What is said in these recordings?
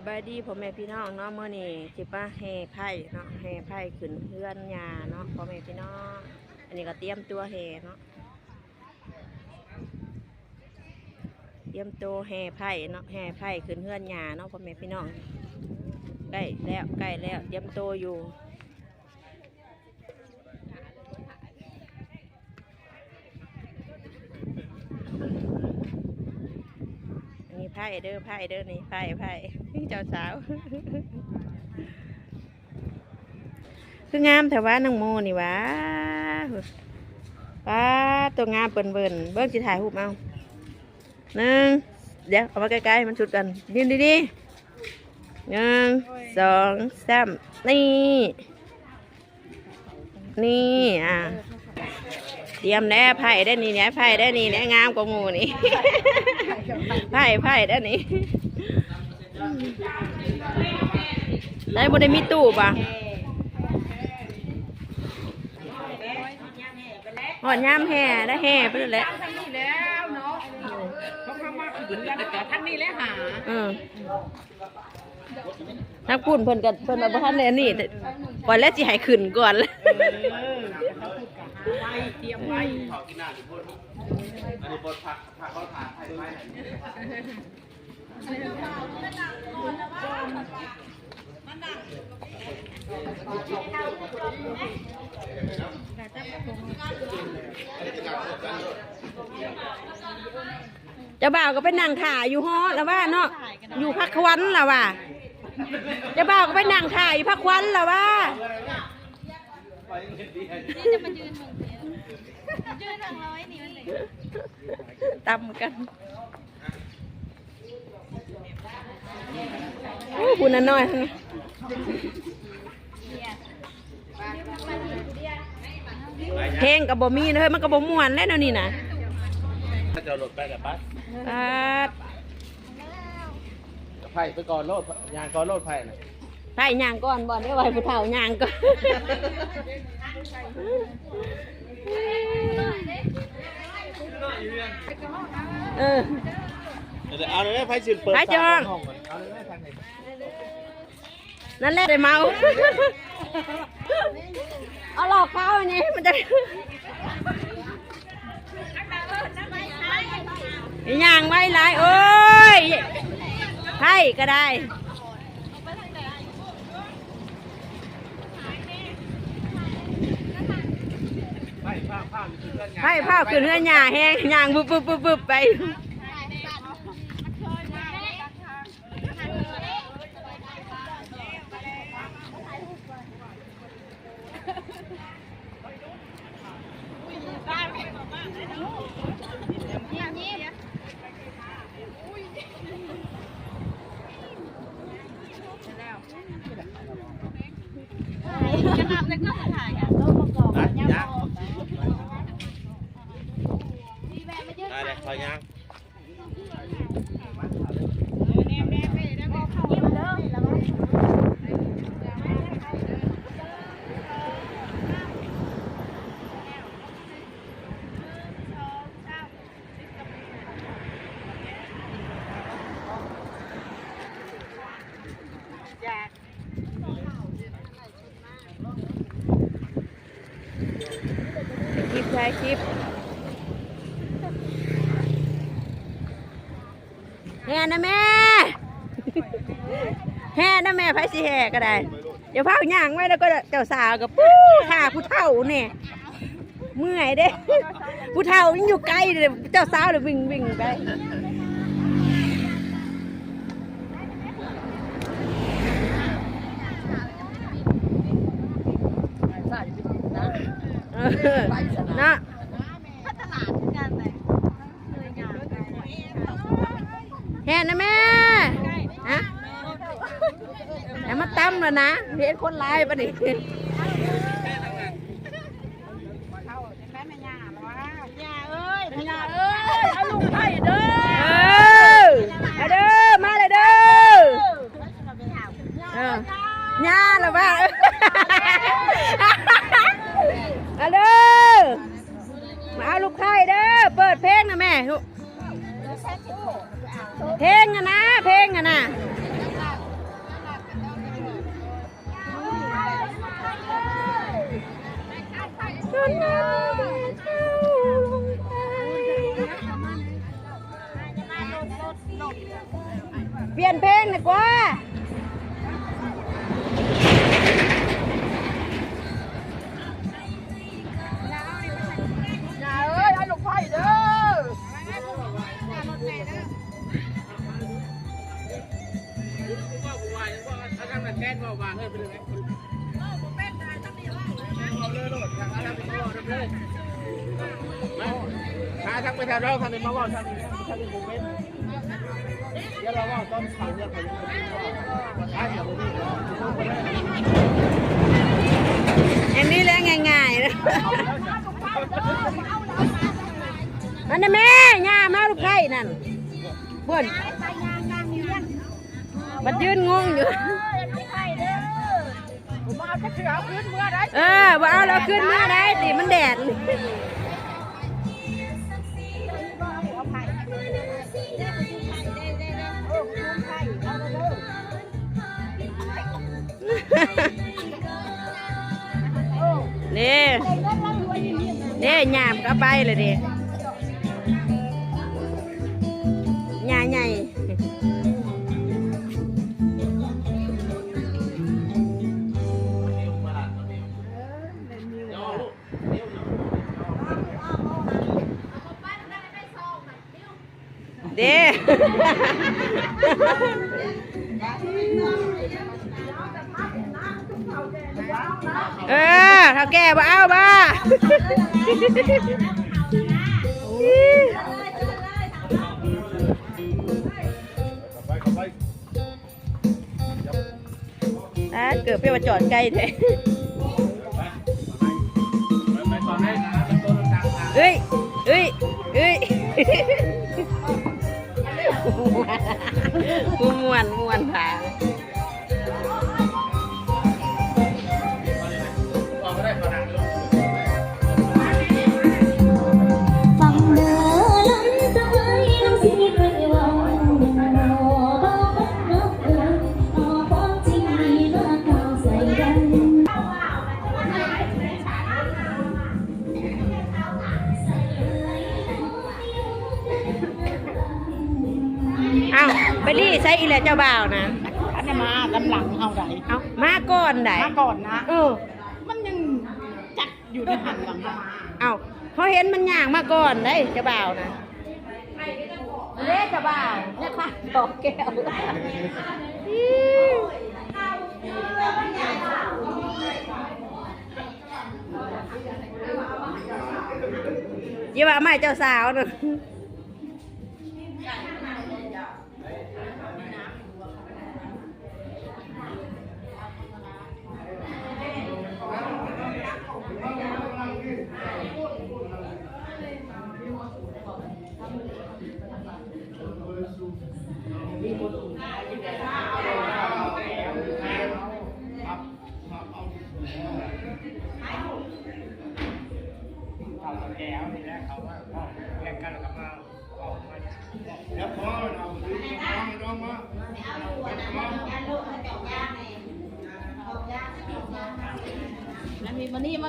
สบายดีพ่อแม่พี่น้องเนาะเมื่อนี้สิป้าแห่ไพ่เนาะแห่ไพ่ขึ้นเพื่อนยาเนาะพ่อแม่พี่น้องอันนี้ก็เตรียมตัวแห่เนาะเตรียมตัวแห่ไพ่เนาะแห่ไพ่ขึ้นเพื่อนยาเนาะพ่อแม่พี่น้องใกล้แล้วใกล้แล้วเตรียมตัวอยู่อันนี้ ไผ่เด้อไผ่เด้อนี่ไผ่ไผ่เจ้าสาว คืองามแต่ว่านังโมนี่วะป้าตัวงามเปิ่นเบิ่นเบิ้งสิถ่ายรูปเอาหนึ่งเดี๋ยวเอามาใกล้ๆมันชุดกันยืนดีๆหนึ่งสองสามนี่ นี่อะ เตรียมแล้วไผ่ได้นี่เนี่ยไผ่ได้นี่เนี่ยงามกว่าหมูนี่ ไผ่ไผ่ได้นี่ได้บ่ได้มีตู้ป่ะหอดยามแห่ได้แห่ไปเลยแหละทั้งนี้แล้วเนาะเขาเข้ามาถึงกันแต่ทั้งนี้แล้วหาเออนักพูดเพิ่นกันเพิ่นมาบ่ทันได้อันนี่ก่อนแล้วสิให้ขึ้นก่อน เออเขาพูดกับหาไว้เตรียมไว้อันนี้บทผักผักเขาทานไทยไหมเจ้าบ่าวก็ไปนั่งถ่ายอยู่ฮอแล้วว่าเนาะอยู่พักควันแล้วว่าเจ้าบ่าวก็ไปนั่งถ่ายอยู่พักควันแล้วว่า ตำกันโอ้คุณน่ะน้อยทั้งนั้นเพลงกับบ่มีนะเฮ้ยมันกับบ่ม่วนแล้วเดี๋ยวนี้นะถ้าจะหลดไปกับปั๊บอ่าไผ่ไปก่อนโลดยางก่อนโลดไผ่น่ะ ไผ่ย่างก่อนบ่ได้ไว้ผู้เฒ่าย่างก่อนเออเดี๋ยวเอาเลยไผ่ชื่นเปิดไผ่จองห้องก่อนเอาเลยไผ่ทางไหนนั่นแหละได้เมาเอาหลอกเขาอันนี้มันจะย่างไว้หลายโอ้ยไผ่ก็ได้ ไผ่ผ้า ไปพ่อคืองงานไผ่ผ้าขึ้นเฮือนหญ้าแห้งย่างบึบบึบบึบบึบไปนะยางได้เลยพอยาง คลิปถ่ายคลิปแห่นะแม่ แห่นะแม่ไผสิแห่ก็ได้ เดี๋ยวพาย่างไว้แล้วก็เจ้าสาวกับปู้ท่าผู้เฒ่าเนี่ยเมื่อยเด้ผู้เฒ่ายังอยู่ไกลเลยเจ้าสาวเลยวิ่งวิ่งไป เออเนะแห่นะแม่ฮะอย่ามาตั้มเลยนะเห็นคนร้ายปะนี่ เปลี่ยนเพลงดีกว่าอย่าเอ้ยให้ลูกไผ่เด้อมาทั้งไปทางเราทางนี้มาว่าทางนี้ทางนี้ผมเป็น ดี๋ยวเราว่าต้นเขาเนี่ยเขายังไม่ได้ว่าอะเดี๋ยวนี้ต้องไปได้อย่างนี้แหละง่ายๆนะอันนั้นแม่ย่ามาลูกไผ่นั่นเพื่นมันยืนงงอยู่ผมมาเอากระเสือขึ้นเมื่อได้เออว่าเอาเราขึ้นมาได้สิมันแดด นี่นี่หยามก็ไปเลยดิ เออเท่าแก่บ่เอาบ้าไปอะเกิดเป็นว่าจอดใกล้แท้ไปก่อะเป็นต้นต่างๆเอ้ยเอ้ยเอ้ยม่วนม่วนผาอาบ่าวนะอันนี้มาลำหลังเอาไหนเอ้ามาก่อนไดมาก่อนนะ เออ มันยังจัดอยู่ในหันหลังมาเอ้าเขาเห็นมันย่างมาก่อนได้เจ้าบ่าวนะเล่เจ้าบ่าวเนี่ยค่ะดอกแก้วยี่ว่าไม่เจ้าสาวน่ะ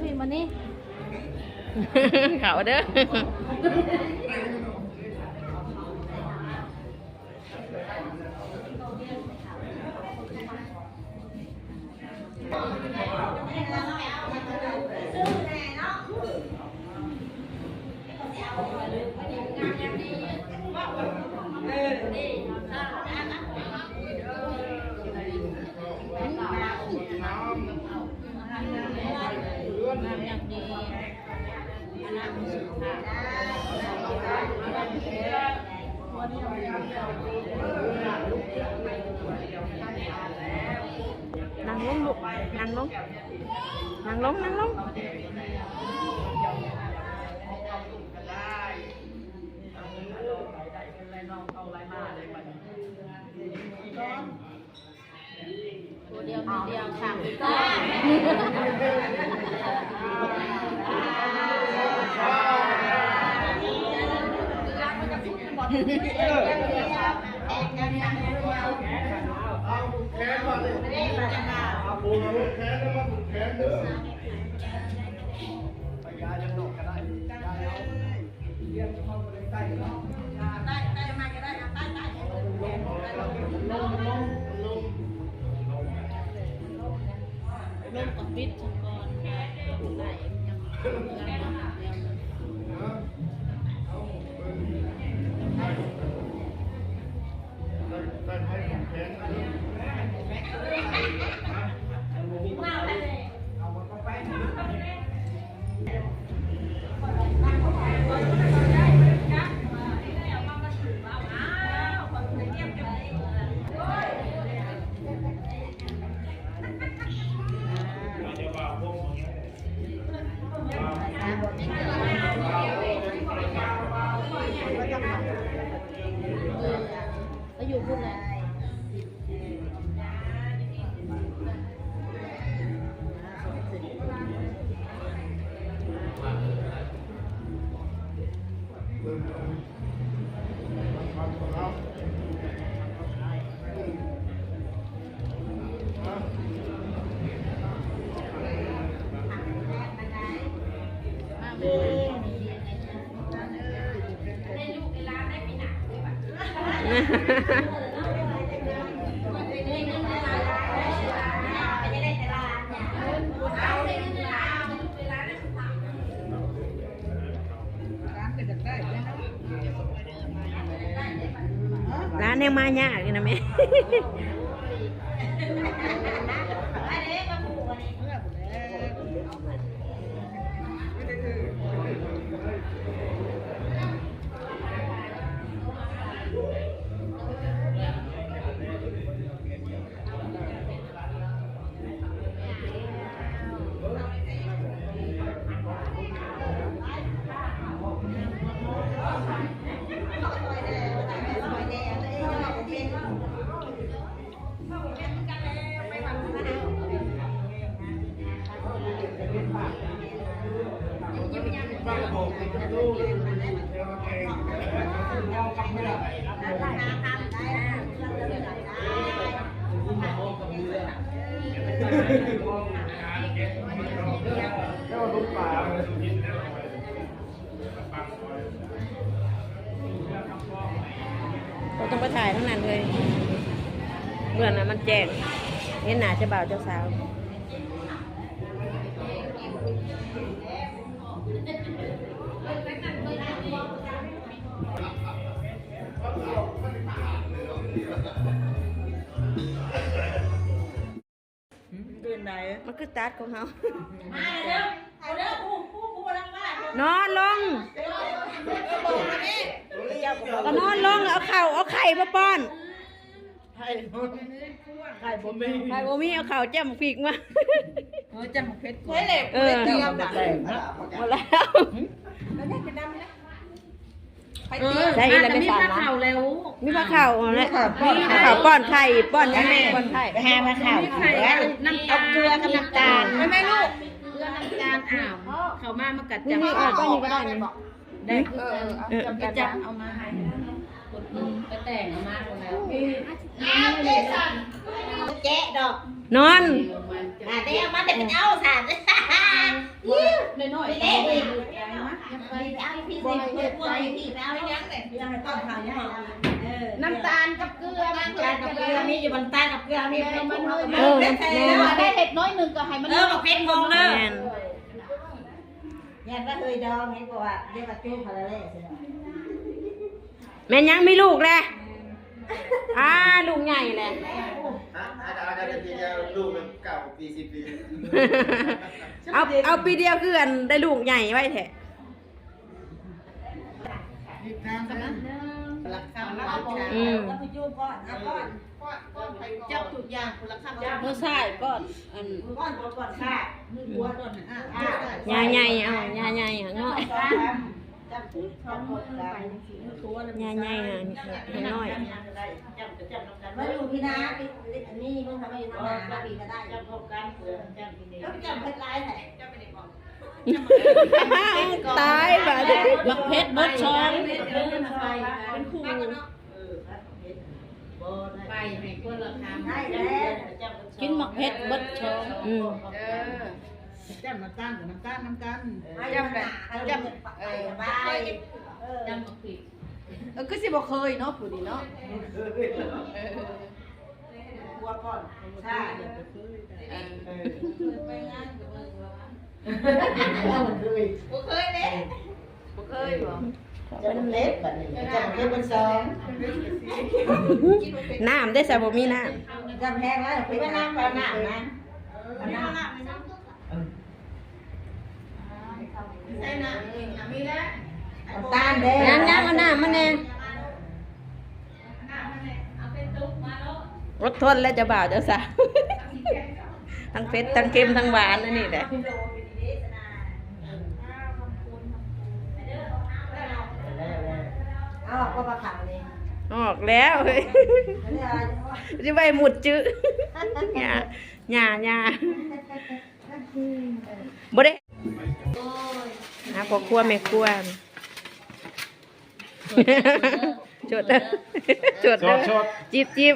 พี่มานี่ เขาเด้อ นั่งลงลูกนั่งลงนั่งล เดียวมีเดียวสามก็เเอาแขนมาเลยเอาปูมาแขนแล้วมาแขนเด้อไปยายังหนกก็ได้ยาเอาเรียกเข้าไปใต้เนาะ ร้านแนงมาเนี่ยกินนะแม เราต้องไปถ่ายทั้งนั้นเลยเมื่อนั้นมันแจ้งเห็นหนาเจ้าบ่าวเจ้าสาว มันคือตัดของเขานอนลงก็นอนลงแล้วเอาเข่าเอาไข่มาป้อนไข่ไข่บ่มีไข่บ่มีเอาเข่าจ้ำปีกมาเออจำเพชรก่อนเออหมดแล้ว เออใช่แล้วไม่มีสาผ้าระเข่าแล้ว มีปลาเข่าเอาละมีปลาเข่าป้อนไข่ป้อนยังไงป้อนไข่แฮมาข่าวมีไข่น้ำตาลเกลือกับน้ำตาลไม่ไม่ลูกเกลือน้ำตาลอ้าวเขามามากัดนี่จับนี่เอาไปนี่ก็ได้นี่ได้เออจับไปจับเอามาให้ไปแต่งเอามาคนแล้วเจ๊ดอกนอน อะเดี๋ยวมันจะเป็นเอาสารน้อยไปๆเล่นดิไปไปเอาพี่สิไปพวกพี่ไปเอายังเลยต้องทำยังไงเออน้ำตาลกับเกลือน้ำตาลกับเกลือมีอยู่บนใต้กับเกลือมีมันมันเออเม็ดได้เห็ดน้อยหนึ่งก็ให้มันเออบอกเพชรมองเลยแม่ยันก็เคยดองให้กว่าเรียกว่าจุ๊บอะไรเลยสิแม่ยังไมีลูกแหละอ่าลูกใหญ่แหละฮะ อาจารย์อาจารย์ปีเดียวลูกเป็นเก่าปีสิบปีเอาเอาปีเดียวคืออันได้ลูกใหญ่ไว้แท้อืมแล้วไปจุ๊บก่อนเอาก่อนจับทุกอย่างคนละคำเมื่อใช่ก้อนอันก่อนก่อนก่อนค่ะมือหัวก่อนอะอะยาใหญ่เอายาใหญ่หางน้อ ยจับถือข้าวหมดไปตัวยาใหญ่หางหางน้อยมาอยู่พี่นาอันนี้มึงทำไมอยู่ที่นาปีก็ได้จับพบกันเผื่อจับปีนี้แล้วจับเพชรลายไหนจับไปไหนก่อนตายบ่ดิมักเพชรบดช้อนเป็นคู่อไปให้คนละคำได้แล้วกินหมักเพชรเบิดชงอืมเออแจ่มน้ำตาลกับน้ำตาลน้ำกันจำกันจำเออไปเออจำหมักผิดเออคือสิบ่เคยเนาะผู้นี้เนาะหัวก่อนใช่เออเออไปงานกับมึงวะเคยบ่เคยเด้บ่เคยบ่จะมันเล็บแบบนี้จะมันเล็บมันซองน้ำได้ซะบ่มีน้จำแพงแล้วไปน้ำไปน้ำนะน้ำ ใช่นะมีแล้ว น้ำ ตาลแดำงงานงานมาน้ำมาแน่อดทนแล้วจะบ่าวเจ้าสาวทั้งเผ็ดทั้งเค็มทั้งหวานอันนี้แหละเอาก็มาขังนี่ออกแล้วเฮ้ยจะไปหมุดจื้อหยาหยาหยาบ่ได้ หาพ่อครัวแม่ครัวจดเด้อจดเด้อจิบจิบ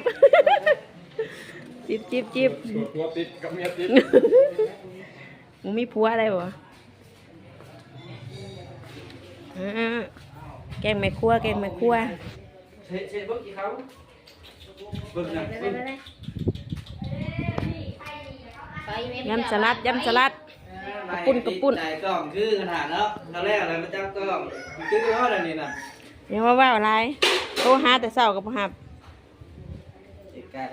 จิบจิบจิบตัวติดกับเมียติดมึงมีผัวอะไรบ่เออแกงแม่ครัวแกงแม่ครัวเช็ดเช็ดเบิ่งกี่เขาเบิ่งนะเบิ่งยำสลัดยำสลัด กระปุ้นกระปุ้นใจกล้องคือขนาดเนาะตอนแรกอะไรมาจับกล้องคือว่าอะไรนี่น่ะอย่าว่าว่าอะไรโทรหาแต่เศร้ากับบ่ฮับไก่